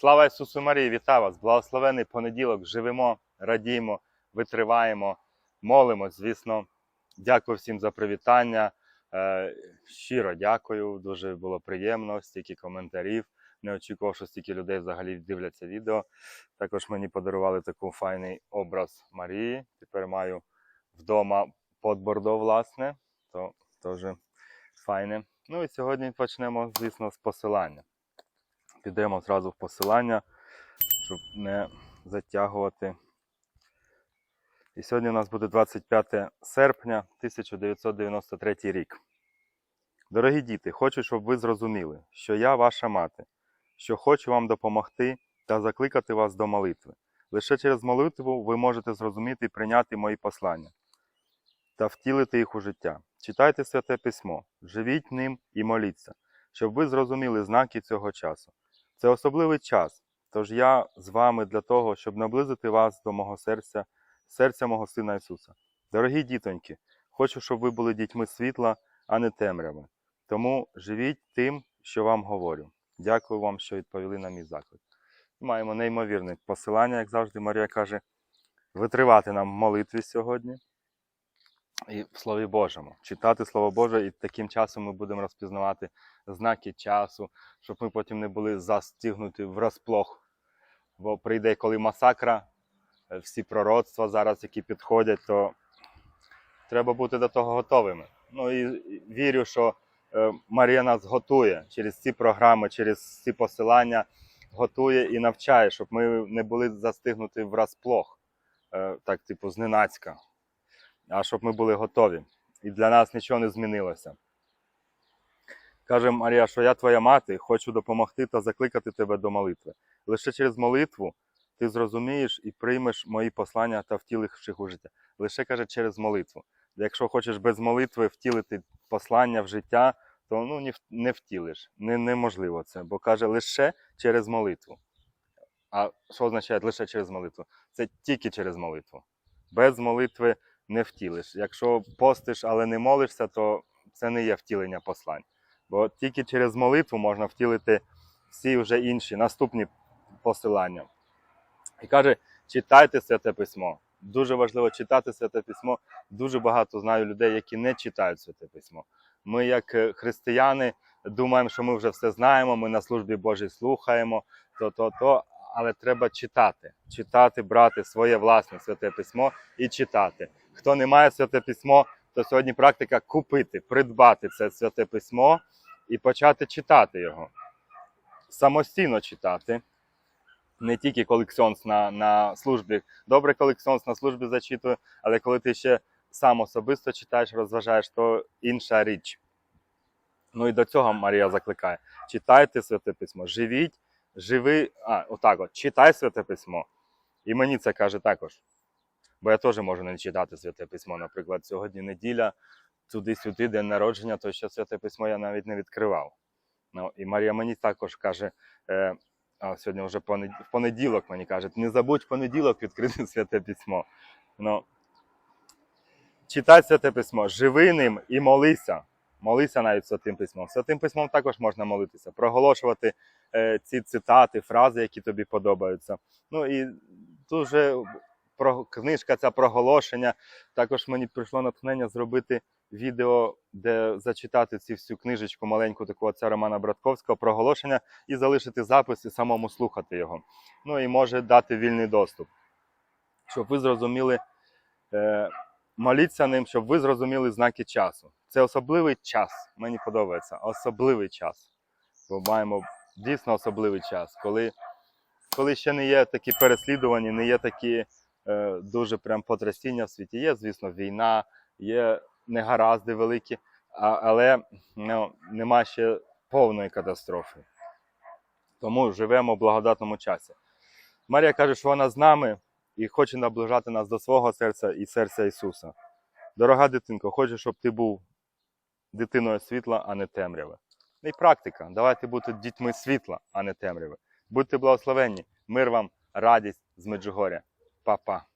Слава Ісусу Марії, вітаю вас! Благословений понеділок. Живемо, радіємо, витриваємо, молимо. Звісно, дякую всім за привітання. Е, Щиро дякую, дуже було приємно, стільки коментарів. Не очікував, що стільки людей взагалі дивляться відео. Також мені подарували такий файний образ Марії. Тепер маю вдома под бордо, власне, то теж файне. Ну і сьогодні почнемо, звісно, з посилання. Підемо одразу в посилання, щоб не затягувати. І сьогодні у нас буде 25 серпня 1993 рік. Дорогі діти, хочу, щоб ви зрозуміли, що я ваша мати, що хочу вам допомогти та закликати вас до молитви. Лише через молитву ви можете зрозуміти і прийняти мої послання та втілити їх у життя. Читайте святе письмо, живіть ним і моліться, щоб ви зрозуміли знаки цього часу. Це особливий час, тож я з вами для того, щоб наблизити вас до мого серця, серця мого Сина Ісуса. Дорогі дітоньки, хочу, щоб ви були дітьми світла, а не темряви. Тому живіть тим, що вам говорю. Дякую вам, що відповіли на мій заклик. Маємо неймовірне посилання, як завжди, Марія каже, витривати нам молитві сьогодні і в Слові Божому. Читати Слово Боже, і таким часом ми будемо розпізнавати знаки часу, щоб ми потім не були застігнуті врасплох. Бо прийде, коли масакра, е, всі пророцтва зараз, які підходять, то треба бути до того готовими. Ну і вірю, що е, Марія нас готує через ці програми, через ці посилання, готує і навчає, щоб ми не були застигнуті врасплох, е, так, типу, зненацька, а щоб ми були готові. І для нас нічого не змінилося. Каже Марія, що я твоя мати, хочу допомогти та закликати тебе до молитви. Лише через молитву ти зрозумієш і приймеш мої послання та втілиш їх у життя. Лише каже через молитву. Якщо хочеш без молитви втілити послання в життя, то ну, не, втілиш. Не, неможливо це, бо каже лише через молитву. А що означає лише через молитву? Це тільки через молитву. Без молитви не втілиш. Якщо постиш, але не молишся, то це не є втілення послань. Бо тільки через молитву можна втілити всі вже інші наступні посилання. І каже, читайте святе письмо. Дуже важливо читати святе письмо. Дуже багато знаю людей, які не читають святе письмо. Ми, як е, християни, думаємо, що ми вже все знаємо, ми на службі Божій слухаємо, то, то, то, але треба читати. Читати, брати своє власне святе письмо і читати. Хто не має святе письмо, то сьогодні практика купити, придбати це святе письмо і почати читати його. Самостійно читати. Не тільки коли ксьонс на, на службі. Добре, коли ксьонс на службі зачитує, але коли ти ще сам особисто читаєш, розважаєш, то інша річ. Ну і до цього Марія закликає: читайте святе письмо, живіть, живи, а, отак от, читай святе письмо. І мені це каже також. Бо я теж можу не читати святе письмо. Наприклад, сьогодні неділя, туди-сюди, день народження, то ще святе письмо я навіть не відкривав. Ну, і Марія мені також каже, е, а сьогодні вже в понеділок мені кажуть, не забудь в понеділок відкрити святе письмо. Ну, читай святе письмо, живи ним і молися. Молися навіть святим письмом. Святим письмом також можна молитися, проголошувати е, ці цитати, фрази, які тобі подобаються. Ну і дуже про, книжка ця проголошення. Також мені прийшло натхнення зробити відео, де зачитати цю всю книжечку маленьку таку отця Романа Братковського проголошення і залишити запис і самому слухати його. Ну і може дати вільний доступ. Щоб ви зрозуміли, е, моліться ним, щоб ви зрозуміли знаки часу. Це особливий час. Мені подобається. Особливий час. Бо маємо дійсно особливий час, коли, коли ще не є такі переслідувані, не є такі дуже прям потрясіння в світі. Є, звісно, війна, є негаразди великі, але ну, нема ще повної катастрофи. Тому живемо в благодатному часі. Марія каже, що вона з нами і хоче наближати нас до свого серця і серця Ісуса. Дорога дитинко, хочу, щоб ти був дитиною світла, а не темряви. Ну І практика. Давайте бути дітьми світла, а не темряви. Будьте благословенні. Мир вам, радість з Меджугоря. papá.